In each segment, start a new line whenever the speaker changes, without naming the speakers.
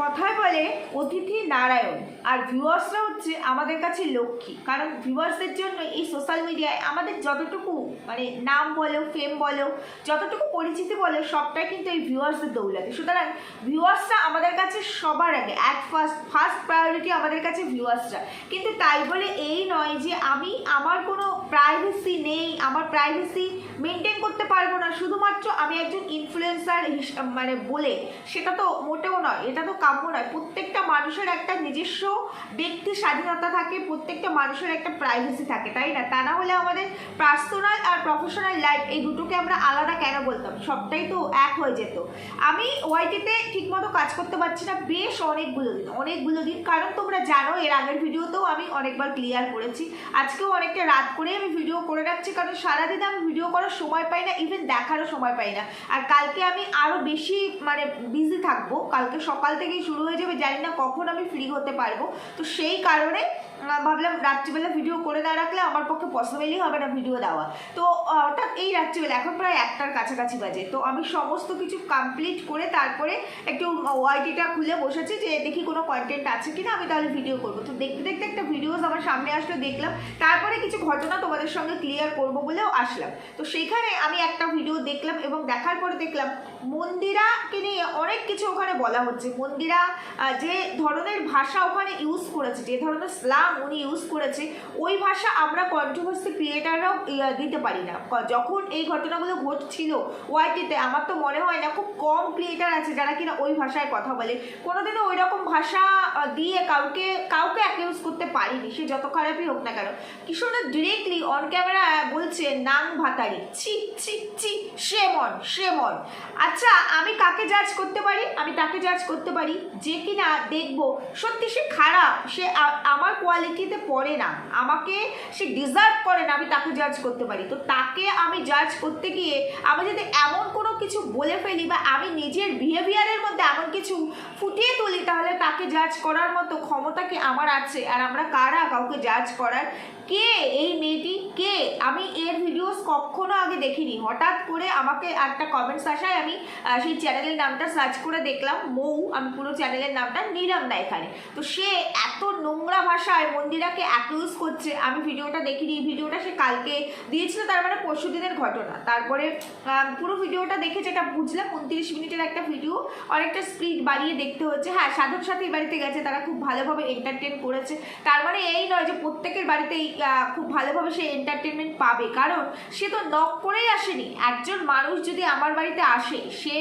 কথায় বলে অতিথি নারায়ণ। আর ভিউয়ার্সরা হচ্ছে আমাদের কাছে লক্ষ্মী। কারণ ভিউয়ার্সদের জন্য এই সোশ্যাল মিডিয়ায় আমাদের যতটুকু মানে নাম বলো ফেম বলো, যতটুকু পরিচিতি বলো, সবটাই কিন্তু এই ভিউয়ার্সদের দৌলাতে। সুতরাং ভিউয়ার্সরা আমাদের কাছে সবার আগে অ্যাট ফার্স্ট ফার্স্ট প্রায়োরিটি আমাদের কাছে ভিউয়ার্সরা কিন্তু তাই বলে এই নয় যে আমি আমার কোনো প্রাইভেসি নেই, আমার প্রাইভেসি মেনটেন করতে পারব না। শুধুমাত্র আমি একজন ইনফ্লুয়েন্সার মানে বলে, সেটা তো মোটেও নয়, এটা তো কাম্য নয়। প্রত্যেকটা মানুষের একটা নিজস্ব ব্যক্তি স্বাধীনতা থাকে, প্রত্যেকটা মানুষের একটা প্রাইভেসি থাকে, তাই না? তা না হলে আমাদের পার্সোনাল আর প্রফেশনাল লাইফ এই দুটোকে আমরা আলাদা কেন বলতাম? সবটাই তো এক হয়ে যেত। আমি ওয়াইটিতে ঠিকমতো কাজ করতে পারছি না, বেশ অনেকগুলো দিন অনেকগুলো দিন। কারণ তোমরা জানো, এর আগের ভিডিওতেও আমি অনেকবার ক্লিয়ার করেছি। আজকেও অনেকটা রাত করে আমি ভিডিও করে রাখছি, কারণ সারাদিন আমি ভিডিও করার সময় পাই না ইভেন দেখারও সময় পাই না। আর কালকে আমি আরও বেশি মানে বিজি থাকব, কালকে সকাল থেকেই শুরু হয়ে যাবে জানি না কখন আমি ফ্রি হতে পারব। তো সেই কারণে ভাবলাম রাত্রিবেলা ভিডিও করে না রাখলে আমার পক্ষে পসিবলই হবে না ভিডিও দেওয়া। তো হঠাৎ এই রাত্রিবেলা, এখন প্রায় একটার কাছাকাছি বাজে। তো আমি সমস্ত কিছু কমপ্লিট করে তারপরে একটু ওয়াইটিটা খুলে বসেছি যে দেখি কোনো কন্টেন্ট আছে কিনা, আমি তাহলে ভিডিও করব। তো দেখতে দেখতে একটা ভিডিওস আমার সামনে আসলো, দেখলাম। তারপরে কিছু ঘটনা তোমাদের সঙ্গে ক্লিয়ার করব বলেও আসলাম। তো সেইখানে আমি একটা ভিডিও দেখলাম এবং দেখার পরে দেখলাম, মন্দিরাকে নিয়ে অনেক কিছু ওখানে বলা হচ্ছে। মন্দিরা যে ধরনের ভাষা ওখানে ইউজ করেছে, যে ধরনের স্লাং উনি ইউজ করেছে, ওই ভাষা আমরা কন্ট্রোভার্সি ক্রিয়েটাররাও দিতে পারি না। যখন এই ঘটনাগুলো ঘটছিল ওয়াইটিতে আমার তো মনে হয় না, খুব কম ক্রিয়েটার আছে যারা কিনা ওই ভাষায় কথা বলে। কোনোদিনও ওই রকম ভাষা দিয়ে কাউকে কাউকে অ্যাকিউজ করতে পারিনি, সে যত খারাপই হোক না কেন। কিশোরদা ডিরেক্টলি অন ক্যামেরা বলছে, নাং ভাতারি। ছি ছি ছি শ্রেমন শ্রেমন আচ্ছা আমি কাকে জাজ করতে পারি? আমি তাকে জাজ করতে পারি যে কিনা দেখব, সত্যি সে খারাপ, সে আমার আমার কোয়ালিটিতে পড়ে না। আমাকে সে ডিজার্ভ করে না, আমি তাকে জাজ করতে পারি। তো তাকে আমি জাজ করতে গিয়ে আমি যদি এমন কোনো কিছু বলে ফেলি বা আমি নিজের বিহেভিয়ারের মধ্যে এমন কিছু ফুটিয়ে তুলি, তাহলে তাকে জাজ করার মতো ক্ষমতা কি আমার আছে? আর আমরা কারা? কাউকে জাজ করার কে? এই মেয়েটি কে? আমি এর ভিডিওস কখনো আগে দেখিনি। হঠাৎ করে আমাকে একটা কমেন্টস আসায় আমি সেই চ্যানেলের নামটা সার্চ করে দেখলাম, মৌ, আমি পুরো চ্যানেলের নামটা নিলাম না এখানে। তো সে এত নোংরা ভাষায় মন্দিরাকে অ্যাকিউজ করছে। আমি ভিডিওটা দেখিনি ভিডিওটা সে কালকে দিয়েছিল, তার মানে পরশু দিনের ঘটনা। তারপরে পুরো ভিডিওটা দেখে যেটা বুঝলাম, উনত্রিশ মিনিটের একটা ভিডিও অনেকটা স্পিড বাড়িয়ে দেখতে হচ্ছে। হ্যাঁ সাধক সাথী বাড়িতে গেছে, তারা খুব ভালোভাবে এন্টারটেন করেছে। তার মানে এই নয় যে প্রত্যেকের বাড়িতেই খুব ভালোভাবে সে এন্টারটেনমেন্ট পাবে। কারণ সে তো নক করেই আসেনি। একজন মানুষ যদি আমার বাড়িতে আসে, সে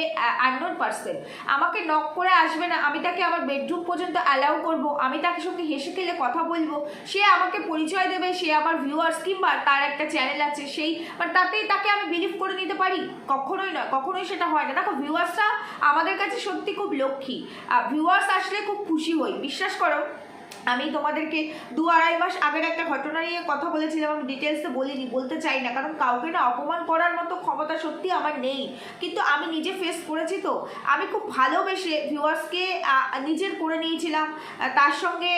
আননোন পার্সন আমাকে নক করে আসবে না, আমি তাকে আমার বেডরুম পর্যন্ত অ্যালাউ করব, আমি তাকে সঙ্গে হেসে খেলে কথা বলব। সে আমাকে পরিচয় দেবে, সে আমার ভিউয়ার্স কিংবা তার একটা চ্যানেল আছে সেই বা তাতেই তাকে আমি বিলিভ করে নিতে পারি। কখনোই নয়, কখনোই সেটা হয় না। দেখো ভিউয়ার্সরা আমাদের কাছে সত্যি খুব লক্ষ্মী। ভিউয়ার্স আসলে খুব খুশি হই, বিশ্বাস করো। আমি তোমাদেরকে দু আড়াই মাস আগের একটা ঘটনা নিয়ে কথা বলেছিলাম, আমি ডিটেলসে বলিনি, বলতে চাই না, কারণ কাউকে না অপমান করার মতো ক্ষমতা সত্যি আমার নেই। কিন্তু আমি নিজে ফেস করেছি তো, আমি খুব ভালোবেসে ভিউয়ার্সকে নিজের করে নিয়েছিলাম। তার সঙ্গে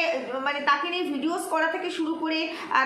মানে তাকে নিয়ে ভিডিওস করা থেকে শুরু করে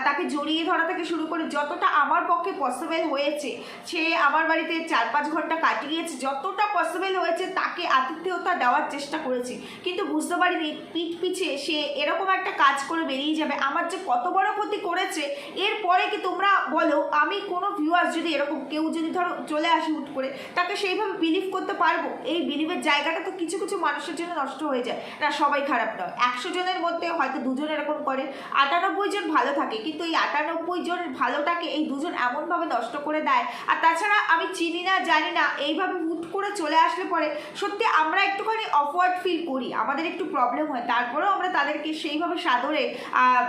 তাকে জড়িয়ে ধরা থেকে শুরু করে যতটা আমার পক্ষে পসিবল হয়েছে, সে আমার বাড়িতে চার পাঁচ ঘণ্টা কাটিয়েছে, যতটা পসিবল হয়েছে তাকে আতিথ্যতা দেওয়ার চেষ্টা করেছি। কিন্তু বুঝতে পারিনি, পিঠ পিছে সে এরকম একটা কাজ করে বেরিয়ে যাবে। আমার যে কত বড় ক্ষতি করেছে এরপরে কি তোমরা বলো, আমি কোনো ভিউয়ার্স যদি এরকম কেউ যদি ধরো চলে আসে হুট করে, তাকে সেইভাবে বিলিভ করতে পারব? এই বিলিভের জায়গাটা তো কিছু কিছু মানুষের জন্য নষ্ট হয়ে যায়। না, সবাই খারাপ নয়। একশো জনের মধ্যে হয়তো দুজন এরকম করে, আটানব্বই জন ভালো থাকে, কিন্তু এই আটানব্বই জন ভালোটাকে এই দুজন এমনভাবে নষ্ট করে দেয়। আর তাছাড়া আমি চিনি না, জানি না, এইভাবে হুট করে চলে আসলে পরে সত্যি আমরা একটুখানি অফওয়ার্ড ফিল করি। আমাদের একটু প্রবলেম হয়, তারপরেও আমরা তাদেরকে সেইভাবে সাদরে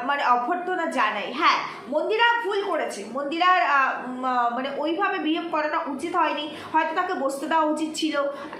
মানে অভ্যর্থনা জানাই। হ্যাঁ মন্দিরা ভুল করেছে। মন্দিরার মানে ওইভাবে বিহেভ করাটা উচিত হয়নি। হয়তো তাকে বসতে দেওয়া উচিত ছিল।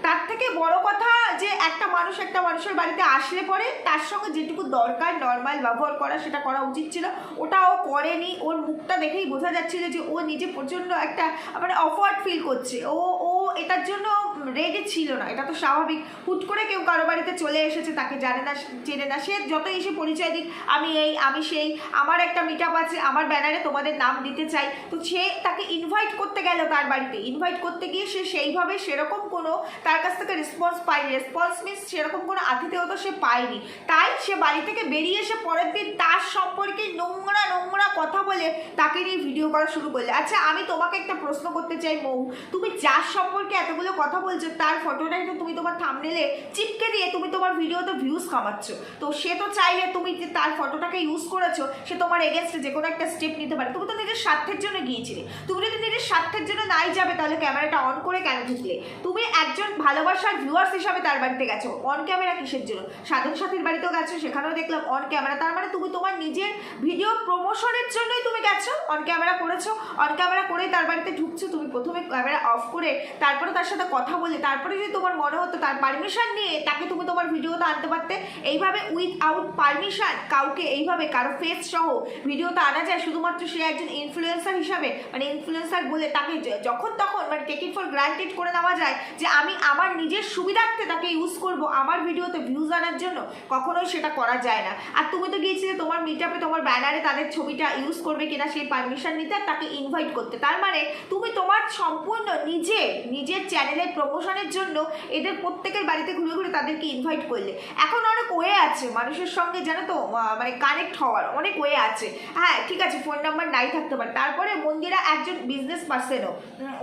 তার থেকে বড় কথা যে একটা মানুষ একটা মানুষের বাড়িতে আসলে পরে তার সঙ্গে যেটুকু দরকার নর্মাল ব্যবহার করা, সেটা করা উচিত ছিল। ওটা ও করেনি। ওর মুখটা দেখেই বোঝা যাচ্ছিল যে ও নিজে প্রচণ্ড একটা মানে অফওয়ার্ড ফিল করছে। ও ও এটার জন্য রেগে ছিল না, এটা তো স্বাভাবিক। হুট করে কেউ কারও বাড়িতে চলে এসেছে, তাকে জানে না, চেনে না। সে যত এসে পরিচয় দিক, আমি এই, আমি সেই, আমার একটা মিট আছে, আমার ব্যানারে তোমাদের নাম দিতে চাই। তো সে তাকে ইনভাইট করতে গেল তার বাড়িতে। ইনভাইট করতে গিয়ে সে সেইভাবে সেরকম কোনো তার কাছ থেকে রেসপন্স পায়নি। রেসপন্স মিনস সেরকম কোনো আতিথেয়তা সে পায়নি। তাই সে বাড়ি থেকে বেরিয়ে এসে পরের দিন তার সম্পর্কে নোংরা নোংরা কথা বলে তাকে নিয়ে ভিডিও করা শুরু করলে। আচ্ছা আমি তোমাকে একটা প্রশ্ন করতে চাই, মৌ। তুমি যার সম্পর্কে এতগুলো কথা বলছো, তার ফটোটাই তো তুমি তোমার থামনেলে চিপকে দিয়ে তুমি তোমার ভিডিওতে ভিউজ কামাচ্ছ। তো সে তো চাইলে তুমি যে তার ফটোটাকে ইউজ করেছ, সে তোমার এগেনস্টে যে কোনো একটা স্টেপ নিতে পারে। তুমি তো নিজের স্বার্থের জন্য গিয়েছিলে। তুমি যদি নিজের স্বার্থের জন্য নাই যাবে, তাহলে ক্যামেরাটা অন করে কেন ঢুকলে? তুমি একজন ভালোবাসার ভিউয়ার্স হিসাবে তার বাড়িতে গেছো। অন ক্যামেরা কিসের জন্য? সাধন সাথীর বাড়িতেও গেছো, সেখানেও দেখলাম অন ক্যামেরা তার মানে তুমি তোমার নিজের ভিডিও প্রমোশনের জন্যই তুমি গেছো অন ক্যামেরা করেছ। অন ক্যামেরা করেই তার বাড়িতে ঢুকছো। তুমি প্রথমে ক্যামেরা অফ করে তারপরে তার সাথে কথা বলে তারপরে যদি তোমার মনে হতো তার পারমিশন নিয়ে তাকে তুমি তোমার ভিডিওতে আনতে পারতে। এইভাবে উইথ আউট পারমিশন কাউকে এইভাবে, কারও ফেস সহ ভিডিওতে আনা যায়। শুধুমাত্র সে একজন ইনফ্লুয়েন্সার হিসাবে মানে ইনফ্লুয়েন্সার বলে তাকে যখন তখন মানে টেক ফর গ্রান্টেড করে নেওয়া যায় যে আমি আমার নিজের সুবিধার্থে তাকে ইউজ করব আমার ভিডিওতে ভিউজ আনার জন্য, কখনোই সেটা করা যায় না। আর তুমি তো গিয়েছিলে তোমার মিট আপে তোমার ব্যানারে তাদের ছবিটা ইউজ করবে কিনা সেই পারমিশন নিতে আর তাকে ইনভাইট করতে। তার মানে তুমি তোমার সম্পূর্ণ নিজে, নিজের চ্যানেলের প্রমোশনের জন্য এদের প্রত্যেকের বাড়িতে ঘুরে ঘুরে তাদেরকে ইনভাইট করলে এখন অনেক ওয়ে আছে মানুষের সঙ্গে, জানো তো মানে কানেক্ট হওয়ার অনেক ওয়ে আছে। হ্যাঁ ঠিক আছে ফোন নাম্বার নাই থাকতে পারে। তারপরে মন্দিরা একজন বিজনেস পার্সনও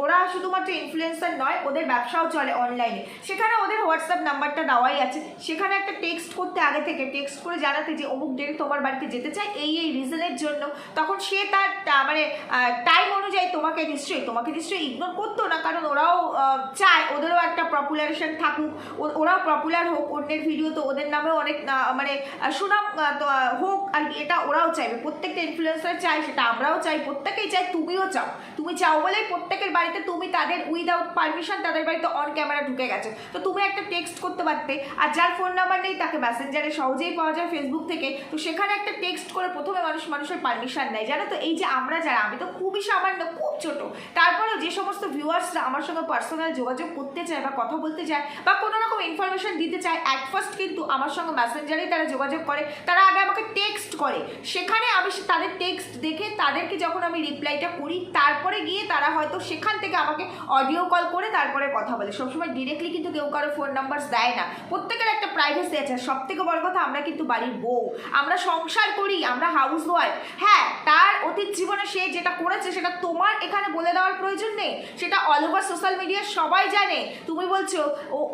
ওরা শুধুমাত্র ইনফ্লুয়েন্সার নয়, ওদের ব্যবসাও চলে অনলাইনে সেখানে ওদের হোয়াটসঅ্যাপ নাম্বারটা দেওয়াই আছে। সেখানে একটা টেক্সট করতে আগে থেকে টেক্সট করে জানাতে যে, অমুক ডেটে তোমার বাড়িতে যেতে চাই এই এই রিজনের জন্য। তখন সে তার মানে টাইম অনুযায়ী তোমাকে নিশ্চয়ই তোমাকে নিশ্চয়ই ইগনোর করতো না। কারণ ওরাও চায়, ওদেরও একটা পপুলারেশন থাকুক। ওরাও পপুলার হোক, অন্যের ভিডিও তো ওদের নামেও অনেক মানে সুনাম হোক আর এটা ওরাও চাইবে। প্রত্যেকটা ইনফ্লুয়েন্সার চাই সেটা আমরাও চাই, প্রত্যেকেই চাই তুমিও চাও। তুমি চাও বলেই প্রত্যেকের বাড়িতে তুমি তাদের উইদাউট পারমিশন তাদের বাড়িতে অন ক্যামেরা ঢুকে গেছে। তো তুমি একটা টেক্সট করতে পারতে, আর যার ফোন নাম্বার নেই তাকে মেসেঞ্জারে সহজেই পাওয়া যায় ফেসবুক থেকে। তো সেখানে একটা টেক্সট করে প্রথমে মানুষ, মানুষের পারমিশন নেয়। জানো তো, এই যে আমরা যারা, আমি তো খুবই সামান্য, খুব ছোট। তারপরেও যে সমস্ত ভিউয়ার্সরা আমার সঙ্গে পার্সোনাল যোগাযোগ করতে চায় বা কথা বলতে চায় বা কোনো রকম ইনফরমেশন দিতে চায় অ্যাট ফার্স্ট কিন্তু আমার সঙ্গে মেসেঞ্জারেই তারা যোগাযোগ করে, তারা আগে আমাকে টেক্সট করে। সেখানে আমি তাদের টেক্সট দেখে তাদেরকে যখন আমি রিপ্লাইটা করি, তারপরে গিয়ে তারা হয়তো সেখান থেকে আমাকে অডিও কল করে তারপরে কথা বলে। সবসময় ডিরেক্টলি কিন্তু কেউ কারও ফোন নাম্বার দেয় না। প্রত্যেকের একটা প্রাইভেসি আছে। সব থেকে বড় কথা, আমরা কিন্তু বাড়ির বউ। আমরা সংসার করি, আমরা হাউস ওয়াইফ হ্যাঁ তার অতীত জীবনে সে যেটা করেছে, সেটা তোমার এখানে বলে দেওয়ার প্রয়োজন নেই। সেটা অল ওভার সোশ্যাল মিডিয়া সবাই জানে। তুমি বলছো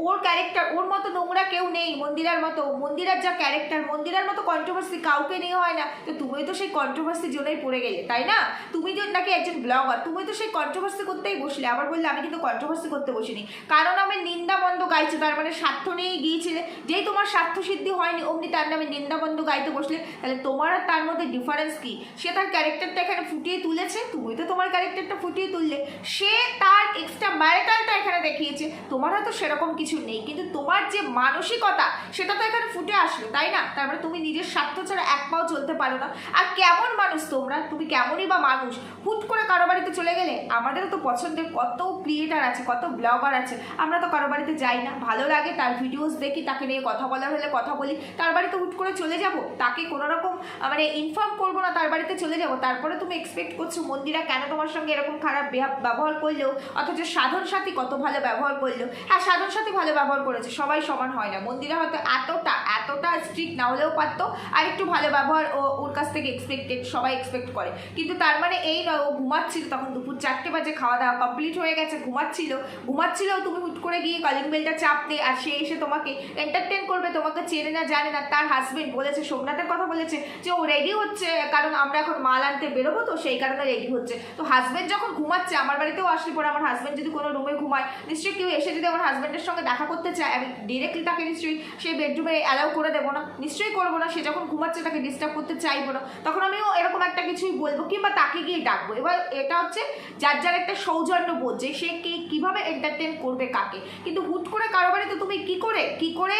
ওর ক্যারেক্টার ওর মতো নোংরা কেউ নেই। মন্দিরার মতো, মন্দিরার যা ক্যারেক্টার মন্দিরার মতো কন্ট্রোভার্সি কাউকে নিয়ে হয় না। তো তুমি তো সেই কন্ট্রোভার্সির জন্যই পড়ে গেলে, তাই না? তুমি যে নাকি একজন ব্লগার তুমি তো সেই কন্ট্রোভার্সি করতেই বসলে। আবার বললে, আমি কিন্তু কন্ট্রোভার্সি করতে বসিনি। কারণ আমি নিন্দা বন্ধ গাইছে, তার মানে স্বার্থ নিয়েই গিয়েছিলে। যেই তোমার স্বার্থ সিদ্ধি হয়নি, অমনি তার নামে নিন্দা বন্ধ গাইতে বসলে, তাহলে তোমার আর তার মধ্যে ডিফারেন্স কি? সে তার ক্যারেক্টারটা এখানে ফুটিয়ে তুলেছে, তুমি তো তোমার ক্যারেক্টারটা ফুটিয়ে তুললে। সে তার এক্সট্রা ম্যারিটালটা এখানে দেখিয়েছে। তোমার হয়তো সেরকম কিছু নেই, কিন্তু তোমার যে মানসিকতা সেটা তো এখানে ফুটে আসলো, তাই না? তার মানে তুমি নিজের স্বার্থ ছাড়া এক পাও চলতে পারো না। আর কেমন মানুষ তোমরা? তুমি কেমনই বা মানুষ? হুট করে কারও বাড়িতে চলে গেলে আমাদেরও তো পছন্দের কত ক্রিয়েটার আছে, কত ব্লগার আছে। আমরা তো কারও বাড়িতে যাই না। ভালো লাগে তার ভিডিওস দেখি, তাকে নিয়ে কথা বলা হলে কথা বলি। তার বাড়িতে হুট করে চলে যাব, তাকে কোনো রকম মানে ইনফর্ম করব না, তার বাড়িতে চলে যাব। তারপরে তুমি এক্সপেক্ট করছ, মন্দিরা কেন তোমার সঙ্গে এরকম খারাপ ব্যবহার করলেও অথচ সাধন সাথী কত ভালো ব্যবহার করল? হ্যাঁ সাধন সাথী ভালো ব্যবহার করেছে, সবাই সমান হয় না। মন্দিরা হয়তো এতটা এতটা স্ট্রিক্ট না হলেও পারতো। আর একটু ভালো ব্যবহার ও ওর কাছ থেকে এক্সপেক্টেড সবাই এক্সপেক্ট করে। কিন্তু তার মানে এই নয়, ও ঘুমাচ্ছিল তখন দুপুর চারটে বাজে খাওয়া দাওয়া কমপ্লিট হয়ে গেছে, ঘুমাচ্ছিল। ঘুমাচ্ছিল, তুমি হুট করে গিয়ে কলিং বেলটা চাপতে আর সে এসে তোমাকে এন্টারটেন করবে, তোমাকে চেনে না, জানে না। তার হাজবেন্ড বলেছে, সোমনাথের কথা বলেছে যে ও রেডি হচ্ছে, কারণ আমরা এখন মাল আনতে বেরোবো তো, সেই কারণে রেডি হচ্ছে। তো হাজবেন্ড যখন ঘুমাচ্ছে, আমার বাড়িতেও আসলে পরে আমার হাজবেন্ড যদি কোনো রুমে ঘুমায়, নিশ্চয়ই কেউ এসে যদি আমার হাজবেন্ডের সঙ্গে দেখা করতে চায়, আমি ডিরেক্টলি তাকে নিশ্চয়ই সেই বেডরুমে অ্যালাউ করে দেবো না, নিশ্চয়ই করব না, সে যখন ঘুমাচ্ছে তাকে ডিস্টার্ব করতে চাইব না। তখন আমিও এরকম একটা কিছুই বলব কিংবা তাকে গিয়ে ডাকবো। এবার এটা হচ্ছে যার যার একটা সৌজন্য বোধ যে সে কে কীভাবে এন্টারটেন করবে কাকে। কিন্তু হুট করে কারও বাড়িতে তুমি কি করে কি করে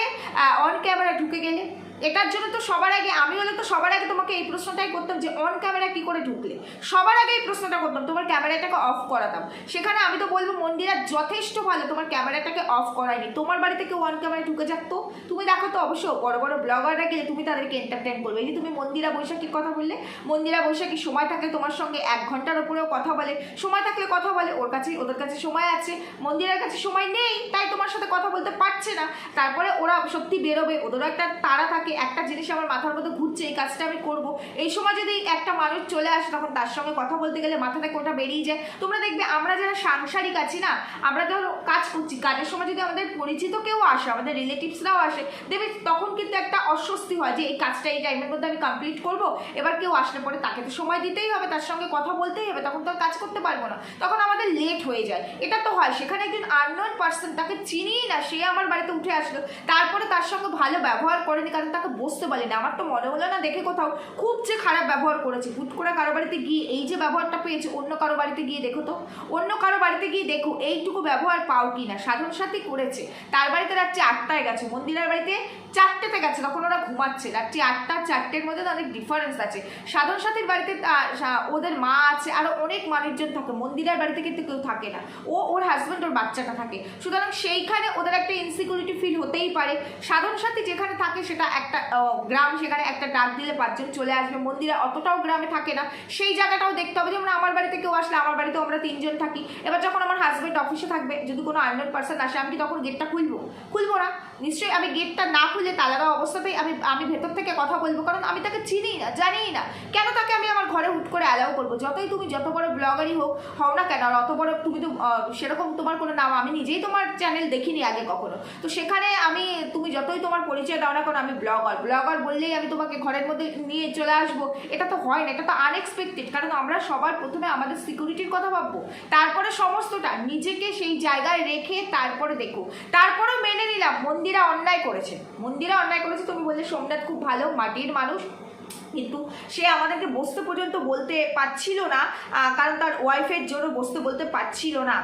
অন ক্যামেরা ঢুকে গেলে? এটার জন্য তো সবার আগে, আমি হলে তো সবার আগে তোমাকে এই প্রশ্নটাই করতাম যে অন ক্যামেরা কি করে ঢুকলে। সবার আগে এই প্রশ্নটা করতাম, তোমার ক্যামেরাটাকে অফ করাতাম। সেখানে আমি তো বলব, মন্দিরা যথেষ্ট ভালো, তোমার ক্যামেরাটাকে অফ করায়নি। তোমার বাড়িতে কেউ অন ক্যামেরা ঢুকে যাক তো? তুমি দেখো তো অবশ্য বড় বড় ব্লগাররা গেলে তুমি তাদেরকে এন্টারটেন করবে। এই যে তুমি মন্দিরা বৈশাখীর কথা বললে, মন্দিরা বৈশাখী সময় থাকলে তোমার সঙ্গে এক ঘণ্টার উপরেও কথা বলে। সময় থাকলে কথা বলে, ওর কাছে, ওদের কাছে সময় আছে। মন্দিরের কাছে সময় নেই, তাই তোমার সাথে কথা বলতে পারছে না। তারপরে ওরা সত্যি বেরোবে, ওদেরও একটা তারা থাকে। একটা জিনিস আমার মাথার মধ্যে ঘুরছে, এই কাজটা আমি করব। এই সময় যদি একটা মানুষ চলে আসে, তখন তার সঙ্গে কথা বলতে গেলে মাথা থেকে ওটা বেরিয়ে যায়। তোমরা দেখবে, আমরা যারা সাংসারিক আছি না, আমরা ধরো কাজ করছি, কাজের সময় যদি আমাদের পরিচিত কেউ আসে, আমাদের রিলেটিভসরাও আসে, দেখবে তখন কিন্তু একটা অস্বস্তি হয় যে, এই কাজটা এই টাইমের মধ্যে আমি কমপ্লিট করব, এবার কেউ আসলে পরে তাকে তো সময় দিতেই হবে, তার সঙ্গে কথা বলতেই হবে, তখন তো কাজ করতে পারব না। তখন আমাদের লেট হয়ে যায়। এটা তো হয়, সেখানে একজন আননোন পার্সন তাকে চিনিই না, সে আমার বাড়িতে উঠে আসলো, তারপরে তার সঙ্গে ভালো ব্যবহার করেনি, কারণ তাকে বসতে বলেনি। আমার তো মনে হলো না দেখে কোথাও খুব যে খারাপ ব্যবহার করেছে। হুট করে কারও বাড়িতে গিয়ে এই যে ব্যবহারটা পেয়েছে, অন্য কারও বাড়িতে গিয়ে দেখো তো। অন্য কারও বাড়িতে গিয়ে দেখো এইটুকু ব্যবহার পাও কি না সাধন সাথী করেছে। তার বাড়িতে রাত্রি আটটায় গেছে। মন্দিরের বাড়িতে চারটেতে গেছে। তখন ওরা ঘুমাচ্ছে। রাত্রি আটটা, চারটের মধ্যে অনেক ডিফারেন্স আছে। সাধন সাথীর বাড়িতে ওদের মা আছে। আরও অনেক মানুষজন থাকে। মন্দিরের বাড়িতে কিন্তু কেউ থাকে না। ও, ওর হাজব্যান্ড ওর বাচ্চাটা থাকে। সুতরাং সেইখানে ওদের একটা ইনসিকিউরিটি ফিল হতেই পারে। সাধন সাথী যেখানে থাকে সেটা একটা গ্রাম সেখানে একটা ডাক দিলে পাঁচজন চলে আসবে। মন্দিরে অতটাও গ্রামে থাকে না। সেই জায়গাটাও দেখতে হবে। যেমন আমার বাড়িতে কেউ আসলে আমার বাড়িতেও আমরা তিনজন থাকি। এবার যখন আমার হাজব্যান্ড অফিসে থাকবে, যদি কোনো আননোন পার্সন আসে, আমি কি তখন গেটটা খুলবো? খুলবো না। নিশ্চয়ই আমি গেটটা না খুলে তালা দেওয়া অবস্থাতেই আমি আমি ভেতর থেকে কথা বলব। কারণ আমি তাকে চিনি না জানি না। কেন তাকে আমি আমার ঘরে হুট করে অ্যালাউ করব? যতই তুমি যত বড় ব্লগারই হোক, হও না কেন, আর অত বড় তুমি তো সেরকম তোমার কোনো নাম আমি নিজেই তোমার চ্যানেল দেখিনি আগে কখনো। তো সেখানে আমি, তুমি যতই তোমার পরিচয় দাও না কারণ আমি ব্লগার। ব্লগার বললেই আমি তোমাকে ঘরের মধ্যে নিয়ে চলে আসব। এটা তো হয় না, এটা তো আনএক্সপেক্টেড কারণ আমরা সবার প্রথমে আমাদের সিকিউরিটির কথা ভাববো। তারপরে সমস্তটা নিজেকে সেই জায়গায় রেখে তারপরে দেখো। তারপরে মেনে নিলাম, মন্দিরা অন্যায় করেছে। মন্দিরা অন্যায় করেছে, তুমি বললে সোমনাথ খুব ভালো, মাটির মানুষ। কিন্তু সে আমাদেরকে বসতে পর্যন্ত বলতে পারছিল না কারণ তার ওয়াইফের জন্য বসতে বলতে পারছিল না।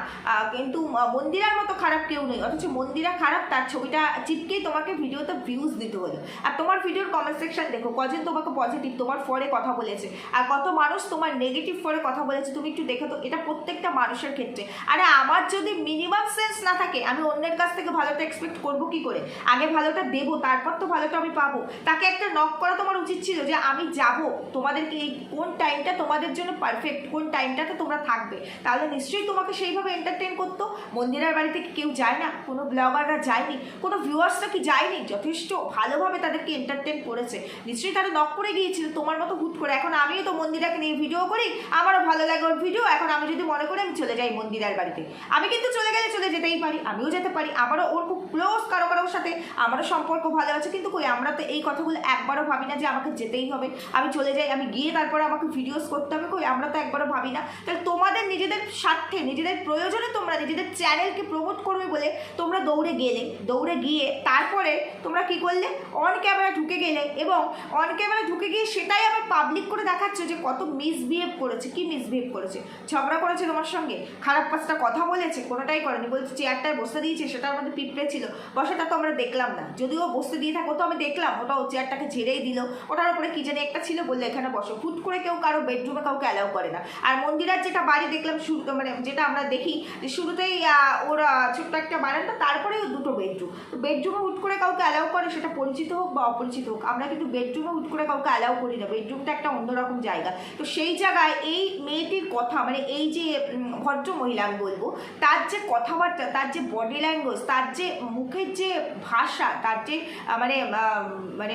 কিন্তু মন্দিরার মতো খারাপ কেউ নেই, অথচ মন্দিরা খারাপ, তার ছবিটা চিপকেই তোমাকে ভিডিওতে ভিউজ দিতে হলো। আর তোমার ভিডিওর কমেন্ট সেকশন দেখো, কজন তোমাকে পজিটিভ তোমার ফরে কথা বলেছে, আর কত মানুষ তোমার নেগেটিভ ফরে কথা বলেছে, তুমি একটু দেখো তো, এটা প্রত্যেকটা মানুষের ক্ষেত্রে। আরে, আমার যদি মিনিমাম সেন্স না থাকে, আমি অন্যের কাছ থেকে ভালোটা এক্সপেক্ট করব কি করে? আগে ভালোটা দেবো, তারপর তো ভালোটা আমি পাবো। তাকে একটা নক করা তোমার উচিত ছিল যে, আমি যাব, তোমাদেরকে এই কোন টাইমটা তোমাদের জন্য পারফেক্ট কোন টাইমটাতে তোমরা থাকবে, তাহলে নিশ্চয়ই তোমাকে সেইভাবে এন্টারটেন করতো। মন্দিরার বাড়িতে কেউ যায় না, কোনো ব্লগাররা যায়নি, কোনো ভিউয়ার্সরা কি যায়নি, যথেষ্ট ভালোভাবে তাদেরকে এন্টারটেন করেছে। নিশ্চয়ই তারা নক করে গিয়েছিল তোমার মতো হুট করে। এখন আমিও তো মন্দিরাকে নিয়ে ভিডিও করি, আমারও ভালো লাগে ওর ভিডিও এখন আমি যদি মনে করি আমি চলে যাই মন্দিরের বাড়িতে। আমি কিন্তু চলে গেলে চলে যেতেই পারি, আমিও যেতে পারি, আমারও ওর খুব ক্লোজ কারও কারোর সাথে, আমারও সম্পর্ক ভালো আছে, কিন্তু কই, আমরা তো এই কথাগুলো একবারও ভাবি না যে আমাকে যেতেই হবে। আমি চলে যাই, আমি গিয়ে তারপরে আমাকে ভিডিওস করতে হবে কই? আমরা তো একবারও ভাবি না। তাহলে তোমাদের নিজেদের স্বার্থে, নিজেদের প্রয়োজনে তোমরা নিজেদের চ্যানেলকে প্রমোট করবে বলে তোমরা দৌড়ে গেলে। দৌড়ে গিয়ে তারপরে তোমরা কি করলে? অন ক্যামেরা ঢুকে গেলে এবং অন ক্যামেরা ঢুকে গিয়ে সেটাই আবার পাবলিক করে দেখাচ্ছে যে কত মিসবিহেভ করেছে, কি মিসবিহেভ করেছে? ঝগড়া করেছে তোমার সঙ্গে? খারাপ পাঁচটা কথা বলেছে, কোনোটাই করেনি। বলছে চেয়ারটায় বসতে দিয়েছে সেটার মধ্যে পিঁপড়ে ছিল। বসাটা তো আমরা দেখলাম না। যদিও বসতে দিয়ে থাকো, তো আমি দেখলাম। ওটা ও চেয়ারটাকে ঝেড়েই দিল। ওটার উপরে কি জানি একটা ছিল বলল এখানে বসো। হুট করে কেউ কারও বেডরুমে কাউকে অ্যালাউ করে না। আর মন্দিরার যেটা বাড়ি দেখলাম শুরু মানে যেটা আমরা দেখি, যে শুরুতেই ওর ছোট্ট একটা বারান্দা, তারপরেই দুটো বেডরুম তো বেডরুমে হুট করে কাউকে অ্যালাউ করে, সেটা পরিচিত হোক বা অপরিচিত হোক, আমরা কিন্তু বেডরুমে হুট করে কাউকে অ্যালাউ করি না। বেডরুমটা একটা অন্যরকম জায়গা। তো সেই জায়গায় এই মেয়েটির কথা মানে এই যে ভদ্র মহিলা আমি বলব, তার যে কথাবার্তা, তার যে বডি ল্যাঙ্গুয়েজ তার যে মুখের যে ভাষা, তার যে মানে মানে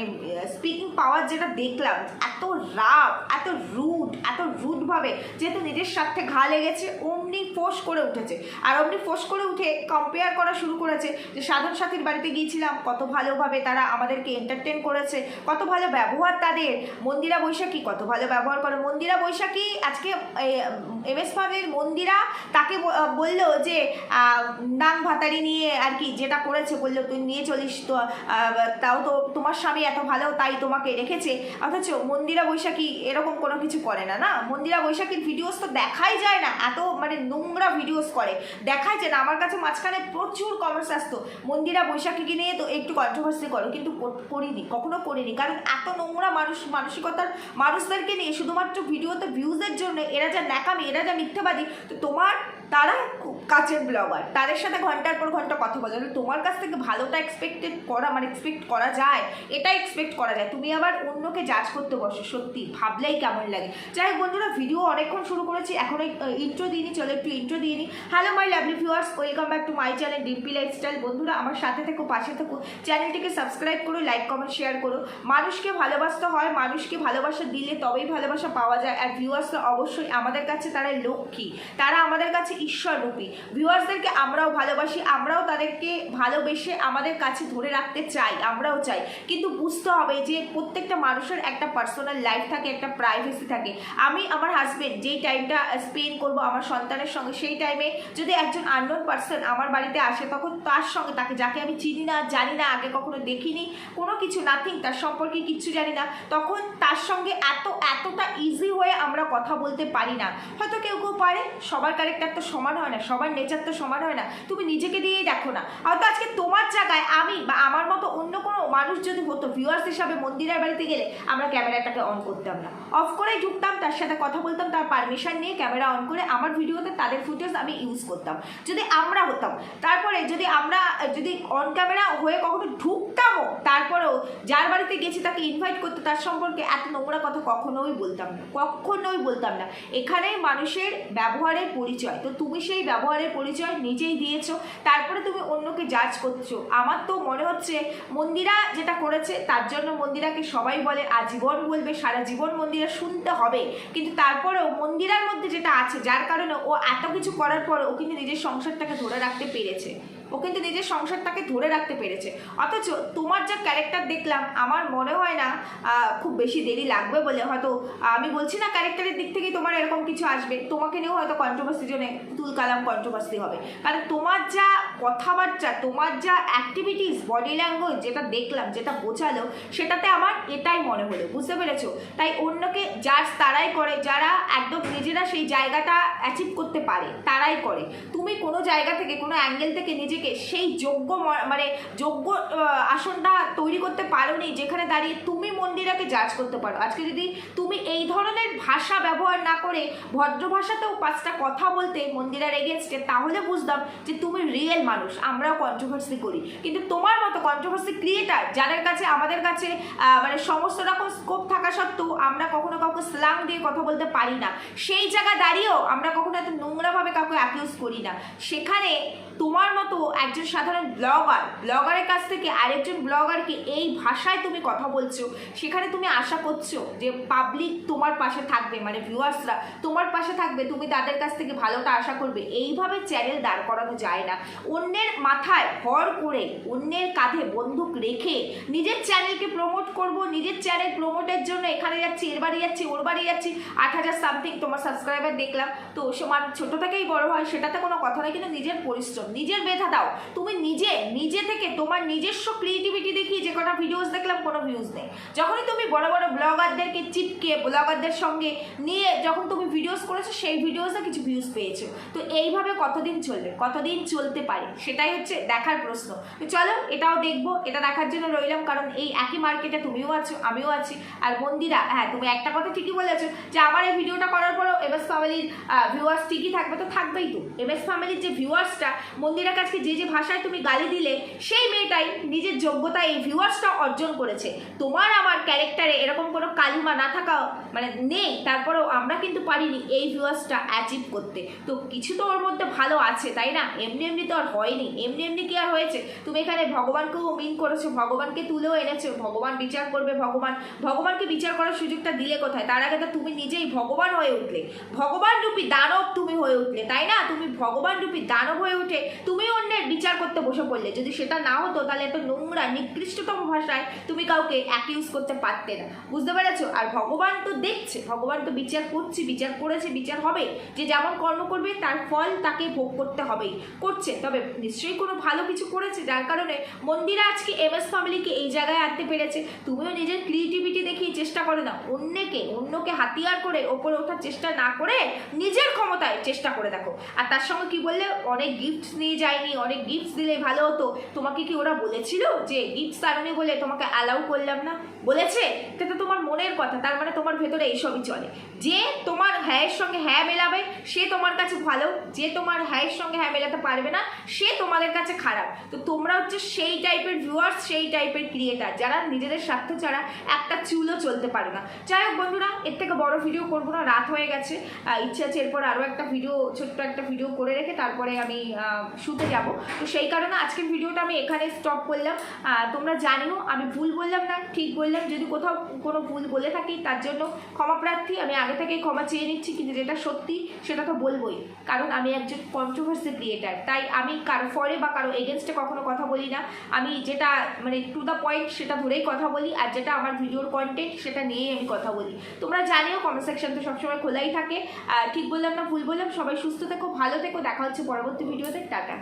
স্পিকিং পাওয়ার যেটা দেখলাম এত রাগ, এত রুড এত রুডভাবে যেহেতু নিজের স্বার্থে ঘা লেগেছে, অমনি ফোর্স করে উঠেছে। আর অমনি ফোর্স করে উঠে কম্পেয়ার করা শুরু করেছে যে সাধন সাথীর বাড়িতে গিয়েছিলাম, কত ভালোভাবে তারা আমাদেরকে এন্টারটেন করেছে, কত ভালো ব্যবহার তাদের। মন্দিরা বৈশাখী, কত ভালো ব্যবহার করে। মন্দিরা বৈশাখী, আজকে এম এস ফার্মের মন্দিরা তাকে বলল যে নাং ভাতারি নিয়ে আর কি যেটা করেছে, বলল, তুই নিয়ে চলিস তো তাও তো তোমার স্বামী এত ভালো, তাই তোমাকে রেখেছে। অথচ অথচ মন্দিরা বৈশাখী এরকম কোনো কিছু করে না না? মন্দিরা বৈশাখীর ভিডিওস তো দেখাই যায় না, এত মানে নোংরা ভিডিওস করে। দেখাই যায় না, আমার কাছে মাঝখানে প্রচুর কমেন্টস আসতো, মন্দিরা বৈশাখীকে নিয়ে তো একটু কন্ট্রোভার্সি করো, কিন্তু করিনি, কখনো করিনি, কারণ এত নোংরা মানুষ, মানসিকতার মানুষদেরকে নিয়ে শুধুমাত্র ভিডিওতে ভিউজের জন্য, এরা যা ন্যাকামি, এরা যা মিথ্যাবাদী, তো তোমার তারা কাছের ব্লগার তাদের সাথে ঘণ্টার পর ঘণ্টা কথা বলে। তোমার কাছ থেকে ভালোটা এক্সপেক্টেড করা মানে এক্সপেক্ট করা যায়? এটা এক্সপেক্ট করা যায়। তুমি আবার অন্যকে জাজ করতে বসো, সত্যি। ভাবলেই কেমন লাগে। যাই হোক বন্ধুরা ভিডিও অনেকক্ষণ শুরু করেছি। এখন ইন্ট্রো দিইনি, চলো একটু ইন্ট্রো দিয়ে নিই। Hello my lovely viewers welcome back to my channel Dimpi lifestyle বন্ধুরা, আমার সাথে থেকো, পাশে থেকো। চ্যানেলটিকে সাবস্ক্রাইব করো লাইক কমেন্ট শেয়ার করো। মানুষকে ভালোবাসতে হয়, মানুষকে ভালোবাসা দিলে তবেই ভালোবাসা পাওয়া যায়। আর ভিউয়ার্সরা অবশ্যই আমাদের কাছে তারা লক্ষ্মী। তারা আমাদের কাছে ঈশ্বররূপী। ভিউয়ার্সদেরকে আমরাও ভালোবাসি, আমরাও তাদেরকে ভালোবেসে আমাদের কাছে ধরে রাখতে চাই, আমরাও চাই। কিন্তু বুঝতে হবে যে প্রত্যেকটা মানুষের একটা পার্সোনাল লাইফ থাকে, একটা প্রাইভেসি থাকে। আমি আমার হাজব্যান্ড যেই টাইমটা স্পেন্ড করব আমার সন্তানের সঙ্গে, সেই টাইমে যদি একজন আননোন পার্সন আমার বাড়িতে আসে, তখন তার সঙ্গে তাকে, যাকে আমি চিনি না, জানি না, আগে কখনো দেখিনি, কোনো কিছু নাথিং তার সম্পর্কে কিচ্ছু জানি না, তখন তার সঙ্গে এত, এতটা ইজি হয়ে আমরা কথা বলতে পারি না। হয়তো কেউ কেউ পারে, সবার ক্যারেক্টার তো সমান হয় না, সবার নেচার তো সমান হয় না। তুমি নিজেকে দিয়েই দেখো না। হয়তো আজকে তোমার জায়গায় আমি বা আমার মতো অন্য কোনো মানুষ যদি হতো ভিউয়ার্স হিসাবে মন্দিরের বাড়িতে গেলে আমরা ক্যামেরাটাকে অন করতাম না। অফ করেই ঢুকতাম, তার সাথে কথা বলতাম, তার পারমিশন নিয়ে ক্যামেরা অন করে আমার ভিডিওতে তাদের ফুটেজ আমি ইউজ করতাম। যদি আমরা হতাম, তারপরে যদি আমরা, যদি অন ক্যামেরা হয়ে কখনো ঢুকতামও, তারপরেও যার বাড়িতে গেছি তাকে ইনভাইট করতে, তার সম্পর্কে এত নোংরা কথা কখনোই বলতাম না, কখনোই বলতাম না। এখানেই মানুষের ব্যবহারের পরিচয়। তো তুমি সেই ব্যবহারের পরিচয় নিজেই দিয়েছ, তারপরে তুমি অন্যকে জাজ করছ। আমার তো মনে হচ্ছে মন্দিরা যেটা করেছে, তার জন্য মন্দিরাকে সবাই বলে, আজীবন বলবে, সারা জীবন মন্দিরা শুনতে হবে। কিন্তু তারপরেও মন্দিরার মধ্যে যেটা আছে, যার কারণে ও এত কিছু করার পর ও কিন্তু নিজের সংসারটাকে ধরে রাখতে পেরেছে। ও কিন্তু নিজের সংসারটাকে ধরে রাখতে পেরেছে। অথচ তোমার যা ক্যারেক্টার দেখলাম, আমার মনে হয় না খুব বেশি দেরি লাগবে বলে। হয়তো আমি বলছি না ক্যারেক্টারের দিক থেকেই তোমার এরকম কিছু আসবে। তোমাকে নিয়েও হয়তো কন্ট্রোভার্সি জন্য তুল কালাম কন্ট্রোভার্সি হবে। কারণ তোমার যা কথাবার্তা, তোমার যা অ্যাক্টিভিটিস বডি ল্যাঙ্গুয়েজ যেটা দেখলাম, যেটা বোঝালো, সেটাতে আমার এটাই মনে হলো। বুঝতে পেরেছ? তাই অন্যকে যার তারাই করে, যারা একদম নিজেরা সেই জায়গাটা অ্যাচিভ করতে পারে, তারাই করে। তুমি কোনো জায়গা থেকে, কোনো অ্যাঙ্গেল থেকে নিজেকে সেই যোগ্য মানে যোগ্য আসনটা তৈরি করতে পারোনি, যেখানে দাঁড়িয়ে তুমি মন্দিরাকে জাজ করতে পারো। আজকে যদি তুমি এই ধরনের ভাষা ব্যবহার না করে ভদ্র ভাষাতেও পাঁচটা কথা বলতে মন্দিরার এগেনস্টে তাহলে বুঝতাম যে তুমি রিয়েল মানুষ, আমরাও কন্ট্রোভার্সি করি। কিন্তু তোমার মতো কন্ট্রোভার্সি ক্রিয়েটার যাদের কাছে, আমাদের কাছে মানে সমস্ত রকম স্কোপ থাকা সত্ত্বেও আমরা কখনো কাউকে স্লাং দিয়ে কথা বলতে পারি না। সেই জায়গা দাঁড়িয়েও আমরা কখনো এত নোংরাভাবে কাউকে অ্যাকিউজ করি না। সেখানে তোমার মতো একজন সাধারণ ব্লগার, ব্লগারের কাছ থেকে আরেকজন ব্লগারকে এই ভাষায় তুমি কথা বলছো, সেখানে তুমি আশা করছ যে পাবলিক তোমার পাশে থাকবে মানে ভিউয়ার্সরা তোমার পাশে থাকবে, তুমি তাদের কাছ থেকে ভালোটা আশা করবে। এইভাবে চ্যানেল দাঁড় করানো যায় না। অন্যের মাথায় ভর করে, অন্যের কাঁধে বন্দুক রেখে নিজের চ্যানেলকে প্রমোট করব, নিজের চ্যানেল প্রমোটের জন্য এখানে যাচ্ছি, এর বাড়ি যাচ্ছি, ওর বাড়ি যাচ্ছি। আট হাজার সামথিং তোমার সাবস্ক্রাইবার দেখলাম। তো সমান ছোটো থেকেই বড় হয়, সেটাতে কোনো কথা নয় কিন্তু নিজের পরিশ্রম, নিজের বেধা দাও। তুমি নিজে নিজে থেকে তোমার নিজস্ব ক্রিয়েটিভিটি দেখিয়ে যে কটা ভিডিওস দেখলাম, কোনো ভিউজ নেই। যখনই তুমি বড় বড় ব্লগারদেরকে চিপকে ব্লগারদের সঙ্গে নিয়ে যখন তুমি ভিডিওস করেছ, সেই ভিডিওসে কিছু ভিউজ পেয়েছ। তো এইভাবে কতদিন চলবে? কতদিন চলতে পারে? সেটাই হচ্ছে দেখার প্রশ্ন। তো চলো, এটাও দেখব, এটা দেখার জন্য রইলাম, কারণ এই একই মার্কেটে তুমিও আছো, আমিও আছি। আর মন্দিরা হ্যাঁ তুমি একটা কথা ঠিকই বলেছ, যে আমার এই ভিডিওটা করার পরেও এম এস ফ্যামিলির ভিউয়ার্স ঠিকই থাকবে, তো থাকবেই তো। এম এস ফ্যামিলির যে ভিউয়ার্সটা মন্দিরা কাছকে যে যে ভাষায় তুমি গালি দিলে, সেই মেয়েটাই নিজের যোগ্যতা এই ভিউয়ার্সটা অর্জন করেছে। তোমার আমার ক্যারেক্টারে এরকম কোনো কালিমা না থাকা মানে নেই, তারপরেও আমরা কিন্তু পারিনি এই ভিউয়ার্সটা অ্যাচিভ করতে। তো কিছু তো ওর মধ্যে ভালো আছে, তাই না? এমনি এমনি তো আর হয়নি। এমনি এমনি কি আর হয়েছে? তুমি এখানে ভগবানকেও মিন করেছ, ভগবানকে তুলেও এনেছো, ভগবান বিচার করবে, ভগবান, ভগবানকে বিচার করার সুযোগটা দিলে কোথায়? তার আগে তো তুমি নিজেই ভগবান হয়ে উঠলে। ভগবান রূপী দানব তুমি হয়ে উঠলে, তাই না? তুমি ভগবান রূপী দানব হয়ে উঠে তুমি অন্যের বিচার করতে বসে পড়লে। যদি সেটা না হতো, তাহলে এত নোংরা, নিকৃষ্টতম ভাষায় তুমি কাউকে অ্যাকিউজ করতে পারতে না। বুঝতে পেরেছ? আর ভগবান তো দেখছে, ভগবান তো বিচার করছে, বিচার করেছে, বিচার হবে। যে যেমন কর্ম করবে, তার ফল তাকে ভোগ করতে হবেই। করছে, তবে নিশ্চয়ই কোনো ভালো কিছু করেছে, যার কারণে মন্দিরা আজকে এম এস ফ্যামিলিকে এই জায়গায় আনতে পেরেছে। তুমিও নিজের ক্রিয়েটিভিটি দেখিয়ে চেষ্টা করে না অন্যকে অন্যকে হাতিয়ার করে ওপরে ওঠার চেষ্টা না করে নিজের ক্ষমতায় চেষ্টা করে দেখো। আর তার সঙ্গে কি বললে? অনেক গিফট নিয়ে যায়নি অনেক গিফটস দিলে ভালো হতো। তোমাকে কি ওরা বলেছিল যে গিফটস আনুনি বলে তোমাকে অ্যালাউ করলাম না? বলেছে? এটা তো তোমার মনের কথা, তার মানে তোমার ভেতরে এইসবই চলে। যে তোমার হ্যায়ের সঙ্গে হ্যাঁ মেলাবে, সে তোমার কাছে ভালো। যে তোমার হ্যায়ের সঙ্গে হ্যাঁ মেলাতে পারবে না, সে তোমাদের কাছে খারাপ। তো তোমরা হচ্ছে সেই টাইপের ভিউয়ার্স সেই টাইপের ক্রিয়েটার যারা নিজেদের স্বার্থ ছাড়া একটা চুলও চলতে পারে না। যাই হোক বন্ধুরা এর থেকে বড় ভিডিও করব না, রাত হয়ে গেছে। ইচ্ছা আছে এরপর আরও একটা ভিডিও ছোট্ট একটা ভিডিও করে রেখে তারপরে আমি শুতে যাব। তো সেই কারণে আজকের ভিডিওটা আমি এখানে স্টপ করলাম। তোমরা জানিও, আমি ভুল বললাম না, ঠিক বললাম। যদি কোথাও কোনো ভুল বলে থাকি, তার জন্য ক্ষমা প্রার্থী, আমি আগে থেকেই ক্ষমা চেয়ে নিচ্ছি কিন্তু যেটা সত্যি, সেটা তো বলবোই। কারণ আমি একজন কন্ট্রোভার্সি ক্রিয়েটার তাই আমি কারও ফরে বা কারও এগেনস্টে কখনো কথা বলি না। আমি যেটা মানে টু দ্য পয়েন্ট সেটা ধরেই কথা বলি, আর যেটা আমার ভিডিওর কন্টেন্ট সেটা নিয়েই আমি কথা বলি। তোমরা জানিও কমেন্ট সেকশন তো সবসময় খোলাই থাকে। ঠিক বললাম না, ভুল বললাম, সবাই সুস্থ থেকো, ভালো থেকো, দেখা হচ্ছে পরবর্তী ভিডিওতে টাটা।